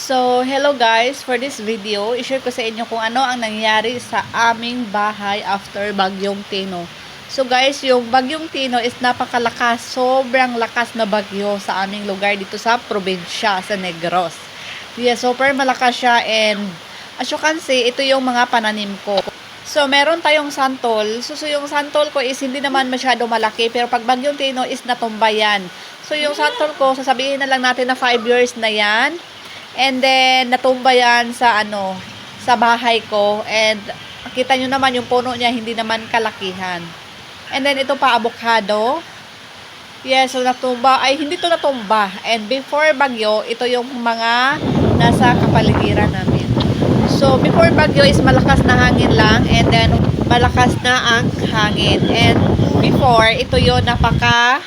So, hello guys. For this video, i-share ko sa inyo kung ano ang nangyari sa aming bahay after Bagyong Tino. So guys, yung Bagyong Tino is napakalakas, sobrang lakas na bagyo sa aming lugar dito sa probinsya, sa Negros. Yes, super malakas siya and as you can see, ito yung mga pananim ko. So, meron tayong santol. So, so yung santol ko is hindi naman masyado malaki, pero pag Bagyong Tino is natumba yan. So, yung santol ko, sasabihin na lang natin na 5 years na yan. And then, natumba yan sa ano, sa bahay ko. And, kita nyo naman yung puno niya, hindi naman kalakihan. And then, ito pa, avocado. Yes, so natumba. Ay, hindi to natumba. And before bagyo, ito yung mga nasa kapaligiran namin. So, before bagyo is malakas na hangin lang. And then, malakas na ang hangin. And before, ito yung napaka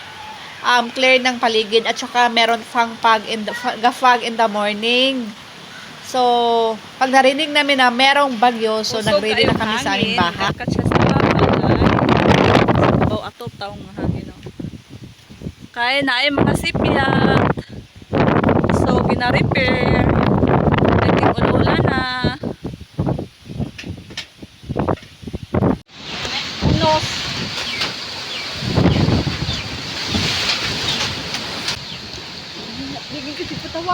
um, clear ng paligid at saka meron fang fog in the, fa- fog in the morning. So, pag narinig namin na merong bagyo, so nag-ready na kami sa aming bahay. Dakat siya sa bahay. Sa babaw ato taong hangin. No? Kaya na ay mga sipyat. So, gina-repair. Naging ulula na. Unos.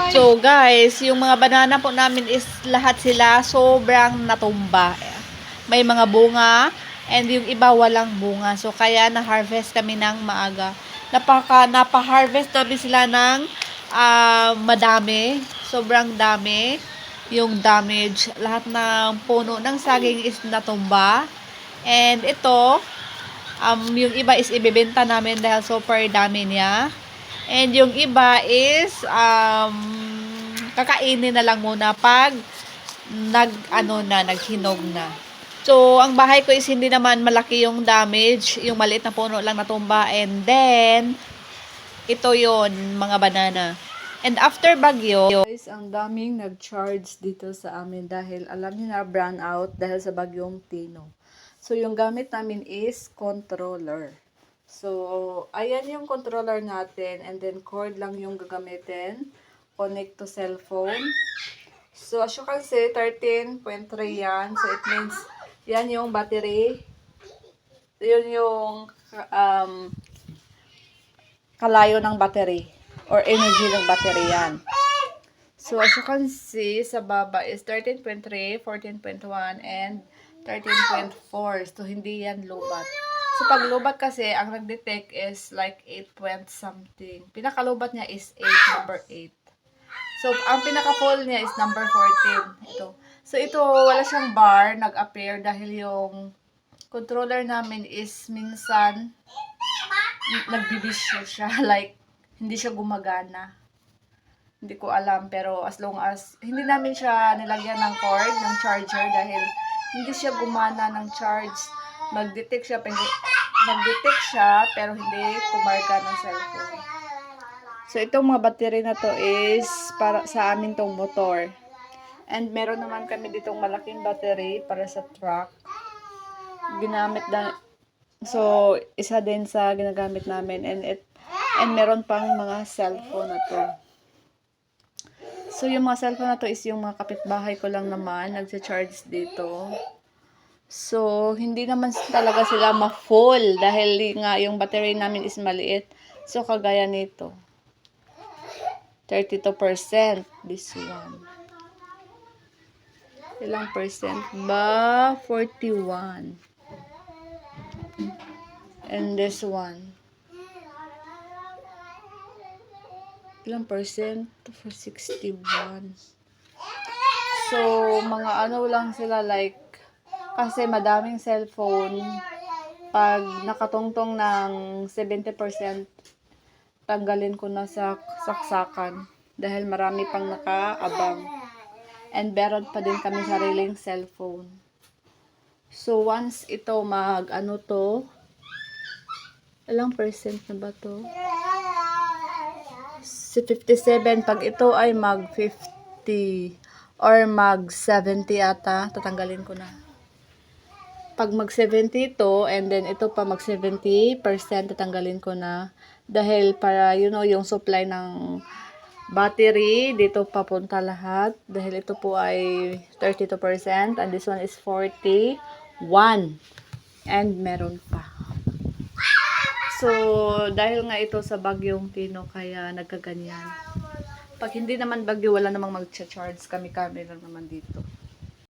So guys, yung mga banana po namin is lahat sila sobrang natumba. May mga bunga and yung iba walang bunga. So kaya na-harvest kami ng maaga. Napaka napa-harvest namin sila ng ah, madami, sobrang dami. Yung damage, lahat ng puno ng saging is natumba. And ito, um, yung iba is ibebenta namin dahil super dami niya. And yung iba is um, kakainin na lang muna pag nag ano na naghinog na. So, ang bahay ko is hindi naman malaki yung damage, yung maliit na puno lang natumba and then ito yon mga banana. And after bagyo, Guys, ang daming nag-charge dito sa amin dahil alam niyo na brown out dahil sa bagyong Tino. So, yung gamit namin is controller. So, ayan yung controller natin and then cord lang yung gagamitin. Connect to cellphone. So, as you can see, 13.3 yan. So, it means yan yung battery. Yun yung um, kalayo ng battery or energy ng battery yan. So, as you can see, sa baba is 13.3, 14.1, and 13.4. So, hindi yan lobat. So, pag lobat kasi, ang nag-detect is like 8 point something. Pinakalubat niya is 8, number 8. So, ang pinaka-full niya is number 14. Ito. So, ito, wala siyang bar, nag-appear dahil yung controller namin is minsan nagbibisyo siya. Like, hindi siya gumagana. Hindi ko alam, pero as long as, hindi namin siya nilagyan ng cord, ng charger, dahil hindi siya gumana ng charge. Mag-detect siya, pero, mag-detect siya, pero hindi kumarga ng cellphone. So, itong mga battery na to is para sa amin tong motor. And meron naman kami ditong malaking battery para sa truck. Ginamit na, so, isa din sa ginagamit namin. And it, and meron pang mga cellphone na to. So, yung mga cellphone na to is yung mga kapitbahay ko lang naman, nagsa-charge dito. So, hindi naman talaga sila ma-full dahil nga yung battery namin is maliit. So, kagaya nito. 32% this one. Ilang percent ba? 41. And this one. Ilang percent? For 61. So, mga ano lang sila like, kasi madaming cellphone, pag nakatungtong ng 70%, tanggalin ko na sa saksakan dahil marami pang nakaabang. And meron pa din kami sariling cellphone. So, once ito mag, ano to, ilang percent na ba to? Si 57, pag ito ay mag 50 or mag 70 ata, tatanggalin ko na. Pag mag 70 ito, and then ito pa mag 70%, tatanggalin ko na. Dahil para, you know, yung supply ng battery dito papunta lahat. Dahil ito po ay 32% and this one is 41 and meron pa. So dahil nga ito sa bagyong Tino kaya nagkaganyan. Pag hindi naman bagyo wala namang mag-charge. Kami kami lang naman dito